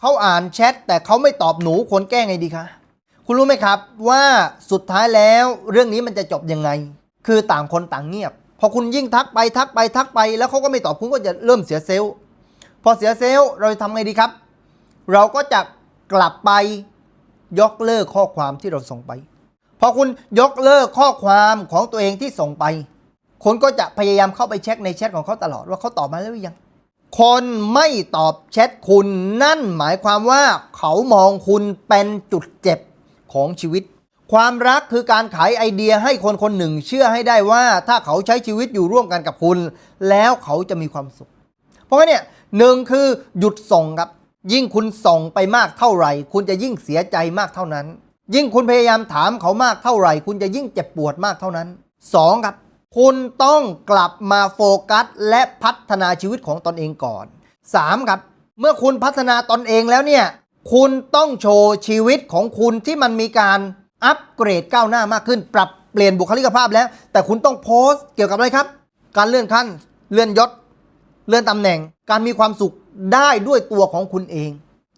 เขาอ่านแชทแต่เขาไม่ตอบหนูควรแก้ไงดีคะ คุณรู้ไหมครับว่าสุดท้ายแล้วเรื่องนี้มันจะจบยังไง คือต่างคนต่างเงียบ พอคุณยิ่งทักไปทักไปทักไป แล้วเขาก็ไม่ตอบคุณก็จะเริ่มเสียเซลล์ พอเสียเซลล์เราจะทำไงดีครับ เราก็จะกลับไปยกเลิกข้อความที่เราส่งไป พอคุณยกเลิกข้อความของตัวเองที่ส่งไปคนก็จะพยายามเข้าไปเช็คในแชทของเขาตลอดว่าเขาตอบมาแล้วหรือยัง คนไม่ตอบแชทคุณนั่นหมายความว่าเขามองคุณเป็นจุดเจ็บของชีวิต ความรักคือการขายไอเดียให้คนคนหนึ่งเชื่อให้ได้ว่า ถ้าเขาใช้ชีวิตอยู่ร่วมกันกับคุณ แล้วเขาจะมีความสุข เพราะว่าเนี่ยหนึ่งคือหยุดส่งครับ ยิ่งคุณส่งไปมากเท่าไหร่ คุณจะยิ่งเสียใจมากเท่านั้น ยิ่งคุณพยายามถามเขามากเท่าไหร่ คุณจะยิ่งเจ็บปวดมากเท่านั้นสองครับ คุณต้องกลับมาโฟกัส และพัฒนาชีวิตของตนเองก่อนสามครับ เมื่อคุณพัฒนาตนเองแล้วเนี่ย คุณต้องโชว์ชีวิตของคุณที่มันมีการอัปเกรดก้าวหน้ามากขึ้น ปรับเปลี่ยนบุคลิกภาพแล้ว แต่คุณต้องโพสต์เกี่ยวกับอะไรครับ การเลื่อนขั้น เลื่อนยศ เลื่อนตำแหน่ง การมีความสุขได้ด้วยตัวของคุณเอง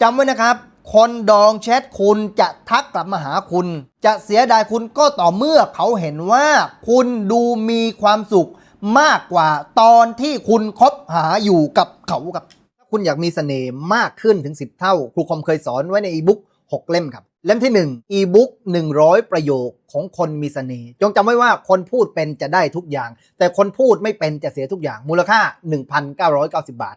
จำไว้นะครับ คนดองแชทคุณจะทักกลับมาหาคุณ จะเสียดายคุณก็ต่อเมื่อเขาเห็นว่า คุณดูมีความสุขมากกว่าตอนที่คุณคบหาอยู่กับเขาครับถ้าคุณอยากมีเสน่ห์มากขึ้นถึง 10 เท่า ครูคอมเคยสอนไว้ในอีบุ๊ก6 เล่มครับ เล่มที่1อีบุ๊ก100 ประโยคของคนมีเสน่ห์จงจำไว้ว่าคนพูดเป็นจะได้ทุกอย่าง แต่คนพูดไม่เป็นจะเสียทุกอย่างมูลค่า 1,990 บาท